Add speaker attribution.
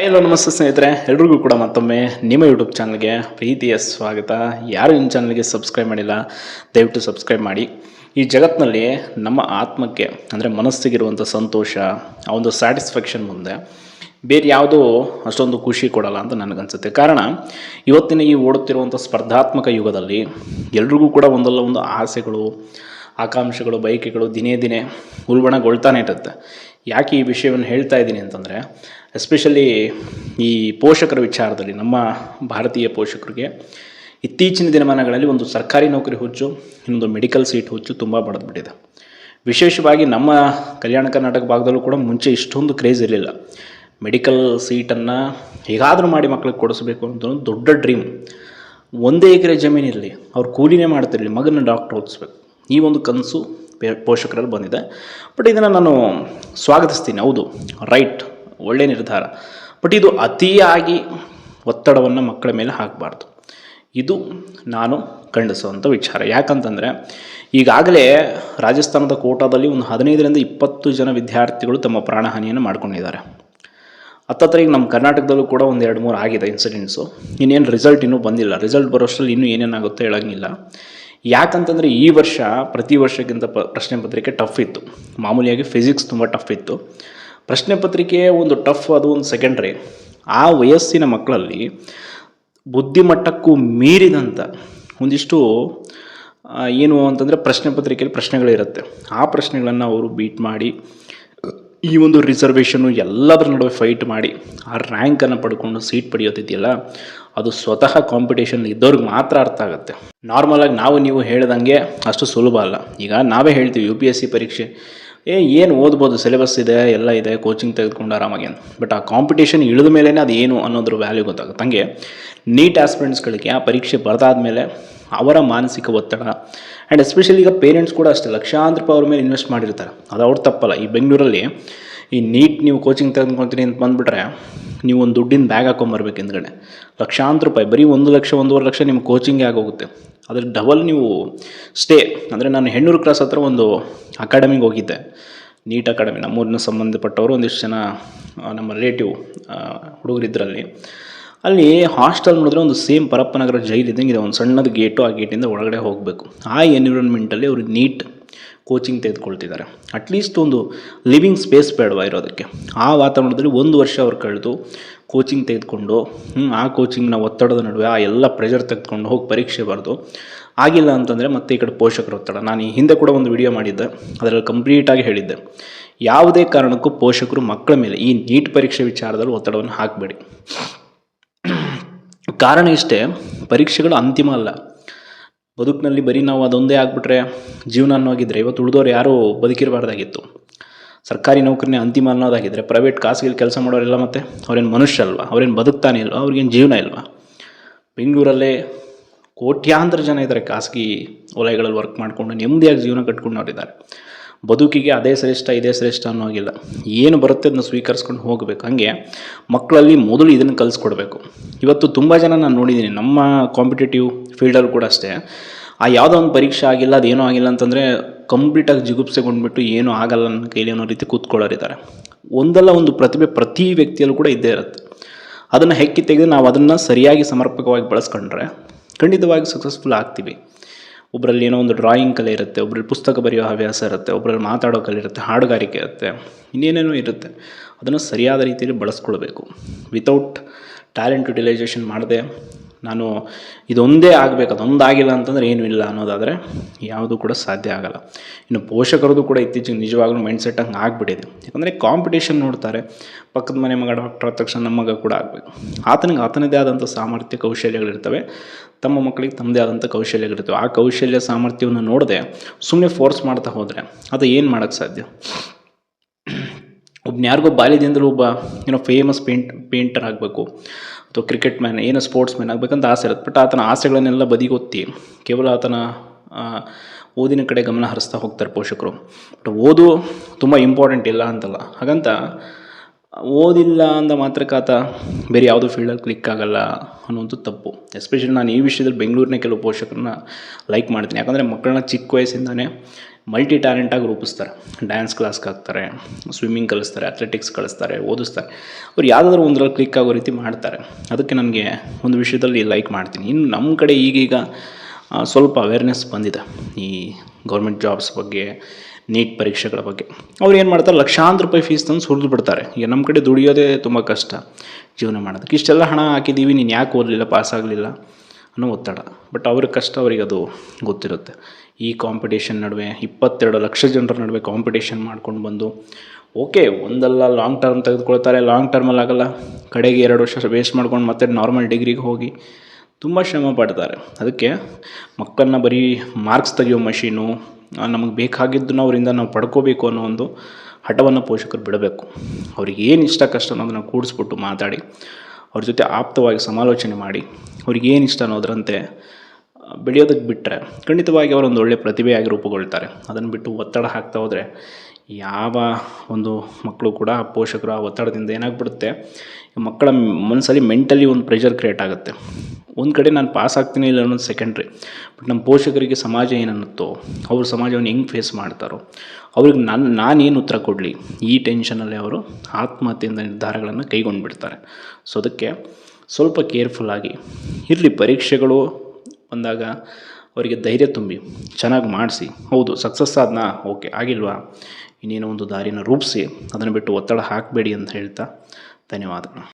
Speaker 1: Hello ನಮಸ್ತೆ ಸ್ನೇಹಿತರೆ. ಎಲ್ರಿಗೂ ಕೂಡ ಮತ್ತೊಮ್ಮೆ ನಿಮ್ಮ ಯೂಟ್ಯೂಬ್ ಚಾನಲ್ಗೆ ಪ್ರೀತಿಯ ಸ್ವಾಗತ. ಯಾರು ನಿಮ್ಮ ಚಾನಲ್ಗೆ ಸಬ್ಸ್ಕ್ರೈಬ್ ಮಾಡಿಲ್ಲ, ದಯವಿಟ್ಟು ಸಬ್ಸ್ಕ್ರೈಬ್ ಮಾಡಿ. ಈ ಜಗತ್ತಿನಲ್ಲಿ ನಮ್ಮ ಆತ್ಮಕ್ಕೆ, ಅಂದರೆ ಮನಸ್ಸಿಗಿರುವಂಥ ಸಂತೋಷ, ಆ ಒಂದು ಸ್ಯಾಟಿಸ್ಫ್ಯಾಕ್ಷನ್ ಮುಂದೆ ಬೇರೆ ಯಾವುದೂ ಅಷ್ಟೊಂದು ಖುಷಿ ಕೊಡಲ್ಲ ಅಂತ ನನಗನ್ಸುತ್ತೆ. ಕಾರಣ, ಇವತ್ತಿನ ಈ ಓಡುತ್ತಿರುವಂಥ ಸ್ಪರ್ಧಾತ್ಮಕ ಯುಗದಲ್ಲಿ ಎಲ್ರಿಗೂ ಕೂಡ ಒಂದಲ್ಲ ಒಂದು ಆಸೆಗಳು, ಆಕಾಂಕ್ಷೆಗಳು, ಬಯಕೆಗಳು ದಿನೇ ದಿನೇ ಉಲ್ಬಣಗೊಳ್ತಾನೆ ಇರುತ್ತೆ. ಯಾಕೆ ಈ ವಿಷಯವನ್ನು ಹೇಳ್ತಾ ಇದ್ದೀನಿ ಅಂತಂದರೆ ಎಸ್ಪೆಷಲಿ ಈ ಪೋಷಕರ ವಿಚಾರದಲ್ಲಿ, ನಮ್ಮ ಭಾರತೀಯ ಪೋಷಕರಿಗೆ ಇತ್ತೀಚಿನ ದಿನಮಾನಗಳಲ್ಲಿ ಒಂದು ಸರ್ಕಾರಿ ನೌಕರಿ ಹುಚ್ಚು, ಇನ್ನೊಂದು ಮೆಡಿಕಲ್ ಸೀಟ್ ಹುಚ್ಚು ತುಂಬ ಬಡದ್ಬಿಟ್ಟಿದೆ. ವಿಶೇಷವಾಗಿ ನಮ್ಮ ಕಲ್ಯಾಣ ಕರ್ನಾಟಕ ಭಾಗದಲ್ಲೂ ಕೂಡ ಮುಂಚೆ ಇಷ್ಟೊಂದು ಕ್ರೇಜ್ ಇರಲಿಲ್ಲ. ಮೆಡಿಕಲ್ ಸೀಟನ್ನು ಹೇಗಾದರೂ ಮಾಡಿ ಮಕ್ಳಿಗೆ ಕೊಡಿಸ್ಬೇಕು ಅಂತ ಒಂದು ದೊಡ್ಡ ಡ್ರೀಮ್ ಒಂದೇ ಎಕರೆ ಜಮೀನಿರಲಿ, ಅವ್ರು ಕೂಲಿನೇ ಮಾಡ್ತಿರಲಿ ಮಗನ ಡಾಕ್ಟರ್ ಓದಿಸ್ಬೇಕು. ಈ ಒಂದು ಕನಸು ಪೋಷಕರಲ್ಲಿ ಬಂದಿದೆ. ಬಟ್ ಇದನ್ನು ನಾನು ಸ್ವಾಗತಿಸ್ತೀನಿ. ಹೌದು, ರೈಟ್ ಒಳ್ಳೆಯ ನಿರ್ಧಾರ. ಬಟ್ ಇದು ಅತಿಯಾಗಿ ಒತ್ತಡವನ್ನು ಮಕ್ಕಳ ಮೇಲೆ ಹಾಕಬಾರ್ದು. ಇದು ನಾನು ಖಂಡಿಸುವಂಥ ವಿಚಾರ. ಯಾಕಂತಂದರೆ, ಈಗಾಗಲೇ ರಾಜಸ್ಥಾನದ ಕೋಟಾದಲ್ಲಿ ಒಂದು ಹದಿನೈದರಿಂದ ಇಪ್ಪತ್ತು ಜನ ವಿದ್ಯಾರ್ಥಿಗಳು ತಮ್ಮ ಪ್ರಾಣಹಾನಿಯನ್ನು ಮಾಡ್ಕೊಂಡಿದ್ದಾರೆ. ಹತ್ತತ್ರ ಈಗ ನಮ್ಮ ಕರ್ನಾಟಕದಲ್ಲೂ ಕೂಡ ಒಂದು ಎರಡು ಮೂರು ಆಗಿದೆ ಇನ್ಸಿಡೆಂಟ್ಸು ಇನ್ನೇನು ರಿಸಲ್ಟ್ ಇನ್ನೂ ಬಂದಿಲ್ಲ. ರಿಸಲ್ಟ್ ಬರೋಷ್ಟರಲ್ಲಿ ಇನ್ನೂ ಏನೇನಾಗುತ್ತೋ ಹೇಳೋಂಗಿಲ್ಲ. ಯಾಕಂತಂದರೆ ಈ ವರ್ಷ, ಪ್ರತಿ ವರ್ಷಕ್ಕಿಂತ ಪ, ಪ್ರಶ್ನೆ ಪತ್ರಿಕೆ ಟಫ್ ಇತ್ತು. ಮಾಮೂಲಿಯಾಗಿ ಫಿಸಿಕ್ಸ್ ತುಂಬ ಟಫ್ ಇತ್ತು. ಪ್ರಶ್ನೆ ಪತ್ರಿಕೆ ಒಂದು ಟಫ್ ಅದು ಒಂದು ಸೆಕೆಂಡ್ರಿ ಆ ವಯಸ್ಸಿನ ಮಕ್ಕಳಲ್ಲಿ ಬುದ್ಧಿಮಟ್ಟಕ್ಕೂ ಮೀರಿದಂಥ ಒಂದಿಷ್ಟು ಏನು ಅಂತಂದರೆ ಪ್ರಶ್ನೆ ಪತ್ರಿಕೆಯಲ್ಲಿ ಪ್ರಶ್ನೆಗಳಿರುತ್ತೆ ಆ ಪ್ರಶ್ನೆಗಳನ್ನು ಅವರು ಬೀಟ್ ಮಾಡಿ, ಈ ಒಂದು ರಿಸರ್ವೇಷನ್ನು ಎಲ್ಲದರ ನಡುವೆ ಫೈಟ್ ಮಾಡಿ, ಆ ರ್ಯಾಂಕನ್ನು ಪಡ್ಕೊಂಡು ಸೀಟ್ ಪಡೆಯೋತಿದೆಯಲ್ಲ ಅದು ಸ್ವತಃ ಕಾಂಪಿಟೇಷನ್ ಇದ್ದವ್ರಿಗೆ ಮಾತ್ರ ಅರ್ಥ ಆಗುತ್ತೆ. ನಾರ್ಮಲಾಗಿ ನಾವು ನೀವು ಹೇಳ್ದಂಗೆ ಅಷ್ಟು ಸುಲಭ ಅಲ್ಲ. ಈಗ ನಾವೇ ಹೇಳ್ತೀವಿ ಯು ಪಿ ಎಸ್ ಸಿ ಪರೀಕ್ಷೆ. ಏ, ಏನು ಓದ್ಬೋದು? ಸಿಲೆಬಸ್ ಇದೆ, ಎಲ್ಲ ಇದೆ ಕೋಚಿಂಗ್ ತೆಗೆದುಕೊಂಡು ಆರಾಮಾಗಿ ಅಂತ. ಬಟ್ ಆ ಕಾಂಪಿಟೇಷನ್ ಇಳಿದ ಮೇಲೇ ಅದು ಏನು ಅನ್ನೋದ್ರ ವ್ಯಾಲ್ಯೂ ಗೊತ್ತಾಗುತ್ತೆ. ಹಂಗೆ ನೀಟ್ ಆಸ್ಪಿರೆಂಟ್ಸ್ಗಳಿಗೆ ಆ ಪರೀಕ್ಷೆ ಬರೆದಾದ ಮೇಲೆ ಅವರ ಮಾನಸಿಕ ಒತ್ತಡ ಆ್ಯಂಡ್ ಎಸ್ಪೆಷಲಿ ಈಗ ಪೇರೆಂಟ್ಸ್ ಕೂಡ ಅಷ್ಟೇ, ಲಕ್ಷಾಂತರ ರೂಪಾಯಿ ಅವ್ರ ಮೇಲೆ ಇನ್ವೆಸ್ಟ್ ಮಾಡಿರ್ತಾರೆ. ಅದು ಅವ್ರ ತಪ್ಪಲ್ಲ. ಈ ಬೆಂಗಳೂರಲ್ಲಿ ಈ ನೀಟ್ ನೀವು ಕೋಚಿಂಗ್ ತೆಗೆದುಕೊಳ್ತೀನಿ ಅಂತ ಬಂದುಬಿಟ್ರೆ ನೀವು ಒಂದು ದುಡ್ಡಿನ ಬ್ಯಾಗ್ ಹಾಕೊಂಬರ್ಬೇಕು ಹಿಂದ್ಗಡೆ. ಲಕ್ಷಾಂತರ ರೂಪಾಯಿ, ಬರೀ ಒಂದು ಲಕ್ಷ, ಒಂದೂವರೆ ಲಕ್ಷ ನಿಮ್ಮ ಕೋಚಿಂಗೇ ಆಗೋಗುತ್ತೆ. ಅದ್ರ ಡಬಲ್ ನೀವು ಸ್ಟೇ ಅಂದರೆ ನಾನು ಹೆಣ್ಣೂರು ಕ್ರಾಸ್ ಹತ್ರ ಒಂದು ಅಕಾಡೆಮಿಗೆ ಹೋಗಿದ್ದೆ. ನೀಟ್ ಅಕಾಡೆಮಿ ನಮ್ಮೂರಿನ ಸಂಬಂಧಪಟ್ಟವರು ಒಂದಿಷ್ಟು ಜನ ನಮ್ಮ ರಿಲೇಟಿವ್ ಹುಡುಗರಿದ್ದರಲ್ಲಿ ಅಲ್ಲಿ ಹಾಸ್ಟೆಲ್ ನೋಡಿದ್ರೆ ಒಂದು ಸೇಮ್ ಪರಪ್ಪನಗರ ಜೈಲ್ ಇದ್ದಂಗೆ ಇದೆ. ಒಂದು ಸಣ್ಣದು ಗೇಟು ಆ ಗೇಟಿಂದ ಒಳಗಡೆ ಹೋಗಬೇಕು. ಆ ಎನ್ವಿರಾನ್ಮೆಂಟಲ್ಲಿ ಅವರು ನೀಟ್ ಕೋಚಿಂಗ್ ತೆಗೆದುಕೊಳ್ತಿದ್ದಾರೆ. ಅಟ್ಲೀಸ್ಟ್ ಒಂದು ಲಿವಿಂಗ್ ಸ್ಪೇಸ್ ಬೇಡವ ಇರೋದಕ್ಕೆ. ಆ ವಾತಾವರಣದಲ್ಲಿ ಒಂದು ವರ್ಷ ಅವ್ರು ಕಳೆದು ಕೋಚಿಂಗ್ ತೆಗೆದುಕೊಂಡು ಆ ಕೋಚಿಂಗ್ನ ಒತ್ತಡದ ನಡುವೆ ಆ ಎಲ್ಲ ಪ್ರೆಷರ್ ತೆಗೆದುಕೊಂಡು ಹೋಗಿ ಪರೀಕ್ಷೆ ಬರೆದು, ಆಗಿಲ್ಲ ಅಂತಂದರೆ ಮತ್ತೆ ಈ ಕಡೆ ಪೋಷಕರ ಒತ್ತಡ. ನಾನು ಹಿಂದೆ ಕೂಡ ಒಂದು ವಿಡಿಯೋ ಮಾಡಿದ್ದೆ. ಅದರಲ್ಲಿ ಕಂಪ್ಲೀಟಾಗಿ ಹೇಳಿದ್ದೆ. ಯಾವುದೇ ಕಾರಣಕ್ಕೂ ಪೋಷಕರು ಮಕ್ಕಳ ಮೇಲೆ ಈ ನೀಟ್ ಪರೀಕ್ಷೆ ವಿಚಾರದಲ್ಲಿ ಒತ್ತಡವನ್ನು ಹಾಕಬೇಡಿ. ಕಾರಣ ಇಷ್ಟೇ, ಪರೀಕ್ಷೆಗಳು ಅಂತಿಮ ಅಲ್ಲ. ಬದುಕಿನಲ್ಲಿ ಬರೀ ನಾವು ಅದೊಂದೇ ಆಗಿಬಿಟ್ರೆ ಜೀವನ ಅನ್ನೋಗಿದ್ರೆ ಇವತ್ತು ಉಳಿದವ್ರು ಯಾರೂ ಬದುಕಿರಬಾರ್ದಾಗಿತ್ತು. ಸರ್ಕಾರಿ ನೌಕರಿನೇ ಅಂತಿಮ ಅನ್ನೋದಾಗಿದ್ದರೆ ಪ್ರೈವೇಟ್ ಖಾಸಗಿ ಕೆಲಸ ಮಾಡೋರೆಲ್ಲ ಮತ್ತೆ ಅವ್ರೇನು ಮನುಷ್ಯ ಅಲ್ವಾ? ಅವ್ರೇನು ಬದುಕ್ತಾನೆ ಇಲ್ವಾ? ಅವ್ರಿಗೇನು ಜೀವನ ಇಲ್ವಾ? ಬೆಂಗಳೂರಲ್ಲೇ ಕೋಟ್ಯಾಂತರ ಜನ ಇದ್ದಾರೆ ಖಾಸಗಿ ವಲಯಗಳಲ್ಲಿ ವರ್ಕ್ ಮಾಡಿಕೊಂಡು ನೆಮ್ಮದಿಯಾಗಿ ಜೀವನ ಕಟ್ಕೊಂಡವ್ರಿದ್ದಾರೆ ಬದುಕಿಗೆ ಅದೇ ಶ್ರೇಷ್ಠ, ಇದೇ ಶ್ರೇಷ್ಠ ಅನ್ನೋ ಹಾಗಿಲ್ಲ ಏನು ಬರುತ್ತೆ ಅದನ್ನ ಸ್ವೀಕರಿಸ್ಕೊಂಡು ಹೋಗಬೇಕು. ಹಾಗೆ ಮಕ್ಕಳಲ್ಲಿ ಮೊದಲು ಇದನ್ನು ಕಲಿಸ್ಕೊಡ್ಬೇಕು. ಇವತ್ತು ತುಂಬ ಜನ ನಾನು ನೋಡಿದ್ದೀನಿ ನಮ್ಮ ಕಾಂಪಿಟೇಟಿವ್ ಫೀಲ್ಡಲ್ಲಿ ಕೂಡ ಅಷ್ಟೇ. ಆ ಯಾವುದೋ ಒಂದು ಪರೀಕ್ಷೆ ಆಗಿಲ್ಲ, ಅದೇನೋ ಆಗಿಲ್ಲ ಅಂತಂದರೆ ಕಂಪ್ಲೀಟಾಗಿ ಜಿಗುಪ್ಸೆಗೊಂಡ್ಬಿಟ್ಟು ಏನೂ ಆಗಲ್ಲ ನನ್ನ ಕೈಲಿ ಅನ್ನೋ ರೀತಿ ಕೂತ್ಕೊಳ್ಳೋರಿದ್ದಾರೆ ಒಂದಲ್ಲ ಒಂದು ಪ್ರತಿಭೆ ಪ್ರತಿ ವ್ಯಕ್ತಿಯಲ್ಲೂ ಕೂಡ ಇದ್ದೇ ಇರುತ್ತೆ. ಅದನ್ನು ಹೆಕ್ಕಿ ತೆಗೆದು ನಾವು ಅದನ್ನು ಸರಿಯಾಗಿ ಸಮರ್ಪಕವಾಗಿ ಬಳಸ್ಕೊಂಡ್ರೆ ಖಂಡಿತವಾಗಿ ಸಕ್ಸಸ್ಫುಲ್ ಆಗ್ತೀವಿ. ಒಬ್ಬರಲ್ಲಿ ಏನೋ ಒಂದು ಡ್ರಾಯಿಂಗ್ ಕಲೆ ಇರುತ್ತೆ ಒಬ್ಬರಲ್ಲಿ ಪುಸ್ತಕ ಬರೆಯೋ ಹವ್ಯಾಸ ಇರುತ್ತೆ ಒಬ್ಬರಲ್ಲಿ ಮಾತಾಡೋ ಕಲೆ ಇರುತ್ತೆ, ಹಾಡುಗಾರಿಕೆ ಇರುತ್ತೆ, ಇನ್ನೇನೇನೋ ಇರುತ್ತೆ, ಅದನ್ನು ಸರಿಯಾದ ರೀತಿಯಲ್ಲಿ ಬಳಸ್ಕೊಳ್ಬೇಕು. ವಿತೌಟ್ ಟ್ಯಾಲೆಂಟ್ ಯುಟಿಲೈಸೇಷನ್ ಮಾಡದೆ ನಾನು ಇದೊಂದೇ ಆಗಬೇಕು, ಅದೊಂದಾಗಿಲ್ಲ ಅಂತಂದರೆ ಏನೂ ಇಲ್ಲ ಅನ್ನೋದಾದರೆ ಯಾವುದೂ ಕೂಡ ಸಾಧ್ಯ ಆಗಲ್ಲ. ಇನ್ನು ಪೋಷಕರದ್ದು ಕೂಡ ಇತ್ತೀಚೆಗೆ ನಿಜವಾಗ್ಲೂ ಮೈಂಡ್ ಸೆಟ್ ಹಂಗೆ ಆಗಿಬಿಟ್ಟಿದೆ. ಯಾಕಂದರೆ ಕಾಂಪಿಟೇಷನ್ ನೋಡ್ತಾರೆ, ಪಕ್ಕದ ಮನೆ ಮಗ ಡಾಕ್ಟರ್ ಆದ ತಕ್ಷಣ ನಮ್ಮ ಮಗ ಕೂಡ ಆಗಬೇಕು. ಆತನಿಗೆ ಆತನದೇ ಆದಂಥ ಸಾಮರ್ಥ್ಯ, ಕೌಶಲ್ಯಗಳಿರ್ತವೆ, ತಮ್ಮ ಮಕ್ಕಳಿಗೆ ತಮ್ಮದೇ ಆದಂಥ ಕೌಶಲ್ಯಗಳಿರ್ತವೆ. ಆ ಕೌಶಲ್ಯ ಸಾಮರ್ಥ್ಯವನ್ನು ನೋಡದೆ ಸುಮ್ಮನೆ ಫೋರ್ಸ್ ಮಾಡ್ತಾ ಹೋದರೆ ಅದು ಏನು ಮಾಡೋಕ್ಕೆ ಸಾಧ್ಯ? ಒಬ್ಬನ ಯಾರಿಗೋ ಬಾಲ್ಯದಿಂದಲೂ ಒಬ್ಬ, ಏನೋ ಫೇಮಸ್ ಪೇಂಟ್ ಪೇಂಟರ್ ಆಗಬೇಕು. ಅಥವಾ ಕ್ರಿಕೆಟ್ ಮ್ಯಾನ್ ಏನೋ ಸ್ಪೋರ್ಟ್ಸ್ ಮ್ಯಾನ್ ಆಗಬೇಕಂತ ಆಸೆ ಇರುತ್ತೆ. ಬಟ್ ಆತನ ಆಸೆಗಳನ್ನೆಲ್ಲ ಬದಿಗೊತ್ತಿ, ಕೇವಲ ಆತನ ಓದಿನ ಕಡೆ ಗಮನ ಹರಿಸ್ತಾ ಹೋಗ್ತಾರೆ ಪೋಷಕರು. ಬಟ್ ಓದು ತುಂಬ ಇಂಪಾರ್ಟೆಂಟ್ ಇಲ್ಲ ಅಂತಲ್ಲ. ಹಾಗಂತ, ಓದಿಲ್ಲ ಅಂದ ಮಾತ್ರಕ್ಕೆ ಆತ ಬೇರೆ ಯಾವುದೋ ಫೀಲ್ಡಲ್ಲಿ ಕ್ಲಿಕ್ ಆಗಲ್ಲ ಅನ್ನೋದು ತಪ್ಪು. ಎಸ್ಪೆಷಲಿ ನಾನು ಈ ವಿಷಯದಲ್ಲಿ ಬೆಂಗಳೂರಿನ ಕೆಲವು ಪೋಷಕರನ್ನ ಲೈಕ್ ಮಾಡ್ತೀನಿ. ಯಾಕಂದರೆ ಮಕ್ಕಳನ್ನ ಚಿಕ್ಕ ವಯಸ್ಸಿಂದಾನೇ ಮಲ್ಟಿ ಟ್ಯಾಲೆಂಟಾಗಿ ರೂಪಿಸ್ತಾರೆ ಡ್ಯಾನ್ಸ್ ಕ್ಲಾಸ್ಗೆ ಹಾಕ್ತಾರೆ ಸ್ವಿಮ್ಮಿಂಗ್ ಕಲಿಸ್ತಾರೆ ಅಥ್ಲೆಟಿಕ್ಸ್ ಕಲಿಸ್ತಾರೆ, ಓದಿಸ್ತಾರೆ. ಅವ್ರು ಯಾವುದಾದ್ರೂ ಒಂದರಲ್ಲಿ ಕ್ಲಿಕ್ ಆಗೋ ರೀತಿ ಮಾಡ್ತಾರೆ. ಅದಕ್ಕೆ ನನಗೆ ಒಂದು ವಿಷಯದಲ್ಲಿ ಲೈಕ್ ಮಾಡ್ತೀನಿ. ಇನ್ನು ನಮ್ಮ ಕಡೆ ಈಗೀಗ ಸ್ವಲ್ಪ ಅವೇರ್ನೆಸ್ ಬಂದಿದೆ. ಈ ಗೌರ್ಮೆಂಟ್ ಜಾಬ್ಸ್ ಬಗ್ಗೆ ನೀಟ್ ಪರೀಕ್ಷೆಗಳ ಬಗ್ಗೆ. ಅವ್ರು ಏನು ಮಾಡ್ತಾರೆ, ಲಕ್ಷಾಂತರ ರೂಪಾಯಿ ಫೀಸ್ ತಂದು ಸುರಿದು ಬಿಡ್ತಾರೆ. ಈಗ ನಮ್ಮ ಕಡೆ ದುಡಿಯೋದೇ ತುಂಬ ಕಷ್ಟ ಜೀವನ ಮಾಡೋದಕ್ಕೆ. ಇಷ್ಟೆಲ್ಲ ಹಣ ಹಾಕಿದ್ದೀವಿ, ನೀನು ಯಾಕೆ ಓದಲಿಲ್ಲ ಪಾಸ್ ಆಗಲಿಲ್ಲ? ಅನ್ನೋ ಒತ್ತಡ. ಬಟ್ ಅವ್ರ ಕಷ್ಟ ಅವರಿಗೆ ಅದು ಗೊತ್ತಿರುತ್ತೆ. ಈ ಕಾಂಪಿಟೇಷನ್ ನಡುವೆ ಇಪ್ಪತ್ತೆರಡು ಲಕ್ಷ ಜನರ ನಡುವೆ ಕಾಂಪಿಟೇಷನ್ ಮಾಡ್ಕೊಂಡು ಬಂದು ಓಕೆ ಒಂದಲ್ಲ ಲಾಂಗ್ ಟರ್ಮ್ ತೆಗೆದುಕೊಳ್ತಾರೆ ಲಾಂಗ್ ಟರ್ಮಲ್ಲಿ ಆಗಲ್ಲ, ಕಡೆಗೆ ಎರಡು ವರ್ಷ ವೇಸ್ಟ್ ಮಾಡ್ಕೊಂಡು ಮತ್ತೆ ನಾರ್ಮಲ್ ಡಿಗ್ರಿಗೆ ಹೋಗಿ ತುಂಬ ಶ್ರಮ ಪಡ್ತಾರೆ. ಅದಕ್ಕೆ ಮಕ್ಕಳನ್ನ ಬರೀ ಮಾರ್ಕ್ಸ್ ತೆಗೆಯೋ ಮಷೀನು ನಮಗೆ ಬೇಕಾಗಿದ್ದನ್ನು ಅವರಿಂದ ನಾವು ಪಡ್ಕೋಬೇಕು ಅನ್ನೋ ಒಂದು ಹಠವನ್ನು ಪೋಷಕರು ಬಿಡಬೇಕು. ಅವ್ರಿಗೆ ಏನು ಇಷ್ಟ ಕಷ್ಟ ಅನ್ನೋದನ್ನು ಕೂಡಿಸ್ಬಿಟ್ಟು ಮಾತಾಡಿ ಅವ್ರ ಜೊತೆ ಆಪ್ತವಾಗಿ ಸಮಾಲೋಚನೆ ಮಾಡಿ ಅವ್ರಿಗೆ ಏನು ಇಷ್ಟ ಅನ್ನೋದರಂತೆ ಬೆಳೆಯೋದಕ್ಕೆ ಬಿಟ್ಟರೆ ಖಂಡಿತವಾಗಿ ಅವರೊಂದು ಒಳ್ಳೆಯ ಪ್ರತಿಭೆಯಾಗಿ ರೂಪುಗೊಳ್ತಾರೆ. ಅದನ್ನು ಬಿಟ್ಟು ಒತ್ತಡ ಹಾಕ್ತಾ ಹೋದರೆ ಯಾವ ಒಂದು ಮಕ್ಕಳು ಕೂಡ ಪೋಷಕರು ಆ ಒತ್ತಡದಿಂದ ಏನಾಗ್ಬಿಡುತ್ತೆ? ಮಕ್ಕಳ ಮನಸ್ಸಲ್ಲಿ ಮೆಂಟಲಿ ಒಂದು ಪ್ರೆಷರ್ ಕ್ರಿಯೇಟ್ ಆಗುತ್ತೆ. ಒಂದು ಕಡೆ ನಾನು ಪಾಸ್ ಆಗ್ತೀನಿ ಇಲ್ಲ ಅನ್ನೋದು ಸೆಕೆಂಡ್ರಿ ಬಟ್ ನಮ್ಮ ಪೋಷಕರಿಗೆ ಸಮಾಜ ಏನನ್ನುತ್ತೋ, ಅವರು ಸಮಾಜವನ್ನು ಹೆಂಗೆ ಫೇಸ್ ಮಾಡ್ತಾರೋ, ಅವ್ರಿಗೆ ನಾನು, ನಾನೇನು ಉತ್ತರ ಕೊಡಲಿ? ಈ ಟೆನ್ಷನಲ್ಲಿ ಅವರು ಆತ್ಮಹತ್ಯೆಯಿಂದ ನಿರ್ಧಾರಗಳನ್ನು ಕೈಗೊಂಡು ಬಿಡ್ತಾರೆ ಸೊ ಅದಕ್ಕೆ ಸ್ವಲ್ಪ ಕೇರ್ಫುಲ್ಲಾಗಿ ಇರಲಿ ಪರೀಕ್ಷೆಗಳು ಬಂದಾಗ ಅವರಿಗೆ ಧೈರ್ಯ ತುಂಬಿ, ಚೆನ್ನಾಗಿ ಮಾಡಿಸಿ. ಹೌದು ಸಕ್ಸಸ್ ಆದನಾ ಓಕೆ ಆಗಿಲ್ವಾ? ಇನ್ನೇನೋ ಒಂದು ದಾರಿನ ರೂಪಿಸಿ, ಅದನ್ನು ಬಿಟ್ಟು ಒತ್ತಡ ಹಾಕಬೇಡಿ ಅಂತ ಹೇಳ್ತಾ ಧನ್ಯವಾದಗಳು.